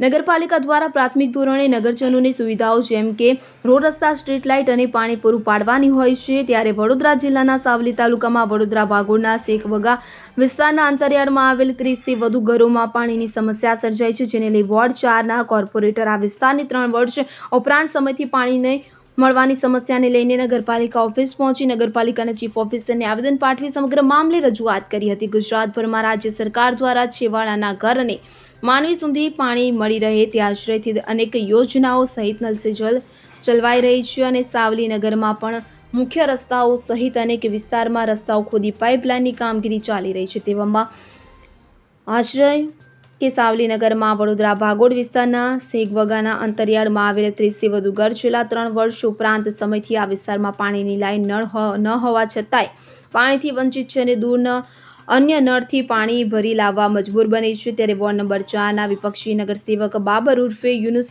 નગરપાલિકા દ્વારા પ્રાથમિક ધોરણે નગરજનોની સુવિધાઓ જેમ કે રોડ રસ્તા, સ્ટ્રીટ લાઇટ અને પાણી પૂરું પાડવાની હોય છે. ત્યારે વડોદરા જિલ્લાના સાવલી તાલુકામાં વડોદરા ભાગોળના શેખવગા વિસ્તારના અંતરિયાળમાં આવેલ ત્રીસથી વધુ ઘરોમાં પાણીની સમસ્યા સર્જાઈ છે, જેને લઈ વોર્ડ ચારના કોર્પોરેટર આ વિસ્તારની ત્રણ વર્ષ ઉપરાંત સમયથી પાણીને મળવાની સમસ્યાને લઈને નગરપાલિકા ઓફિસ પહોંચી. નગરપાલિકાના ચીફ ઓફિસરને આવેદન પાઠવી સમગ્ર મામલે રજૂઆત કરી હતી. ગુજરાતભરમાં રાજ્ય સરકાર દ્વારા છેવાડાના ઘર અને માનવી સુધી પાણી મળી રહે તે આશ્રયથી અનેક યોજનાઓ સહિત નલ જલ ચલવાઈ રહી છે અને સાવલી નગરમાં પણ મુખ્ય રસ્તાઓ સહિત અનેક વિસ્તારમાં રસ્તાઓ ખોદી પાઇપલાઇનની કામગીરી ચાલી રહી છે. તેવામાં આશ્રય કે સાવલીનગરમાં વડોદરા ભાગોળ વિસ્તારના સેગવગાના અંતરિયાળમાં આવેલા ત્રીસથી વધુ ઘર છેલ્લા ત્રણ વર્ષ ઉપરાંત સમયથી આ વિસ્તારમાં પાણીની લાઈન નળ ન હોવા છતાંય પાણીથી વંચિત છે અને દૂર ન અન્ય નળથી પાણી ભરી લાવવા મજબૂર બની છે. ત્યારે વોર્ડ નંબર ચારના વિપક્ષી નગરસેવક બાબર ઉર્ફે યુનુસ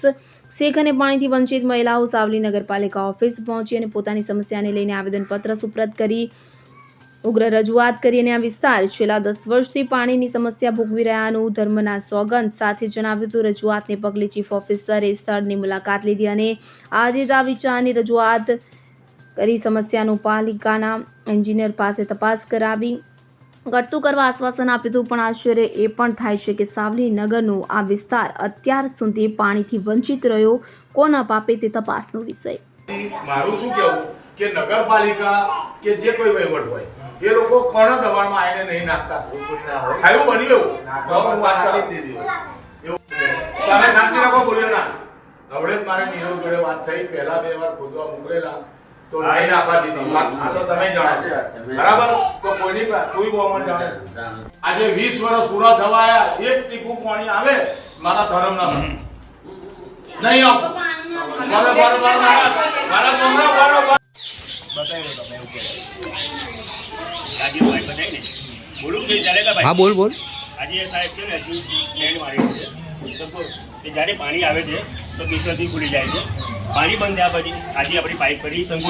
શેખ અને પાણીથી વંચિત મહિલાઓ સાવલી નગરપાલિકા ઓફિસ પહોંચી અને પોતાની સમસ્યાને લઈને આવેદનપત્ર સુપ્રત કરી, ઉગ્ર રજૂઆત કરી અને આ વિસ્તાર છેલ્લા દસ વર્ષથી પાણીની સમસ્યા ભોગવી રહ્યાનું ધર્મના સોગંદ સાથે જણાવ્યું હતું. રજૂઆતને પગલે ચીફ ઓફિસરે સ્થળની મુલાકાત લીધી અને આજે જ આ વિચારની રજૂઆત કરી સમસ્યાનું પાલિકાના એન્જિનિયર પાસે તપાસ કરાવી ઘટતું કરવા આશ્વાસન આપ્યું હતું પણ આશ્ચર્ય એ પણ થાય છે કે સાવલી નગરનો આ વિસ્તાર અત્યાર સુધી પાણીથી વંચિત રહ્યો. કોના પાપે તે તપાસનો વિષય. મારું શું કહેવું? કે નગરપાલિકા કે જે કોઈ વહીવટ હોય, એ લોકો કોણ દબાણમાં આવીને નહીં નાખતા. થયું બન્યું એવું હું વાત કરી તમે શાંતિ રાખો, બોલ્યો ના. હવડે મારે નીરવ જોડે વાત થઈ. પહેલા બે વાર ખોદવા મોકલેલા. તો નહીં નાખવા દીધી. આ તો તમે જાણો બરાબર? તો કોઈની કોઈ બહુમત જાણે આજે 20 વર્ષ પૂરા થવા આયા એક ટીપું પાણી આવે મારા ધર્મના નહીં આવતું બરાબર બરાબર મારા મારા બરાબર રાજીવભાઈ બધાય ને. બોલું કે ચાલે કે હા બોલ બોલ. આજે સાહેબ છે ને હજુ બેન્ડ છે. તો બોલ, કે જ્યારે પાણી આવે છે તો બીસરથી ખુલી જાય છે. પાણી બંધ થયા પછી આજે આપણી પાઇપ કરી શંકુ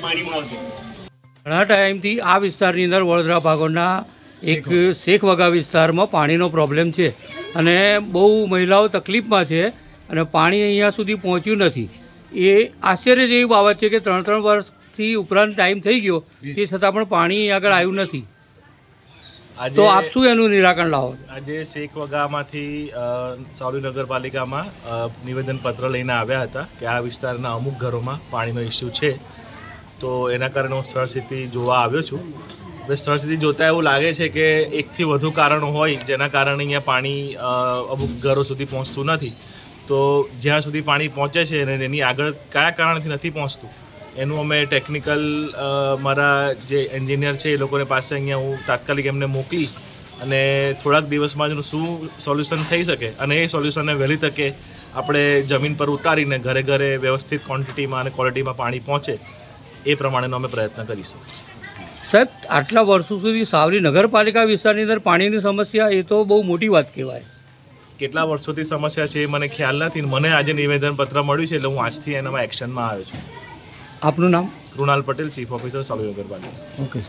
પાણીમાં આવશે. ઘણા ટાઈમથી આ વિસ્તારની અંદર વડોદરા ભાગોળના એક શેખ વગા વિસ્તારમાં પાણીનો પ્રોબ્લેમ છે અને બહુ મહિલાઓ તકલીફમાં છે અને પાણી અહીંયા સુધી પહોંચ્યું નથી. એ આશ્ચર્ય જેવી બાબત છે કે ત્રણ ત્રણ વર્ષથી ઉપરાંત ટાઈમ થઈ ગયો તે છતાં પણ પાણી આગળ આવ્યું નથી. તો આપ શું એનું નિરાકરણ લાવો? આજે શેખ વગામાંથી સાવલી નગરપાલિકામાં નિવેદનપત્ર લઈને આવ્યા હતા કે આ વિસ્તારના અમુક ઘરોમાં પાણીનો ઇસ્યુ છે. તો એના કારણે હું સ્થળ સ્થિતિ જોવા આવ્યો છું. સ્થળ સુધી જોતાં એવું લાગે છે કે એકથી વધુ કારણો હોય, જેના કારણે અહીંયા પાણી અમુક ઘરો સુધી પહોંચતું નથી. તો જ્યાં સુધી પાણી પહોંચે છે અને એની આગળ કયા કારણથી નથી પહોંચતું, એનું અમે ટેકનિકલ મારા જે એન્જિનિયર છે એ લોકોને પાસે અહીંયા હું તાત્કાલિક એમને મોકલી અને થોડાક દિવસમાં જ શું સોલ્યુશન થઈ શકે અને એ સોલ્યુશનને વહેલી તકે આપણે જમીન પર ઉતારીને ઘરે ઘરે વ્યવસ્થિત ક્વોન્ટિટીમાં અને ક્વોલિટીમાં પાણી પહોંચે, એ પ્રમાણેનો અમે પ્રયત્ન કરીશું. સાહેબ આટલા વર્ષો સુધી સાવરી નગરપાલિકા વિસ્તારની અંદર પાણીની સમસ્યા એ તો બહુ મોટી વાત કહેવાય. કેટલા વર્ષોથી સમસ્યા છે એ મને ખ્યાલ નથી. મને આજે નિવેદનપત્ર મળ્યું છે એટલે હું આજથી એનામાં એક્શનમાં આવ્યો છું. આપનું નામ? કૃણાલ પટેલ ચીફ ઓફિસર સાવલી નગરપાલિકા. ઓકે.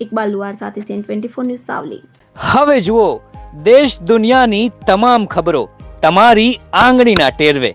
ઇકબાલ લુહાર સાથે CN twenty four news Savli. હવે જુઓ દેશ દુનિયાની તમામ ખબરો તમારી આંગળીના ટેરવે.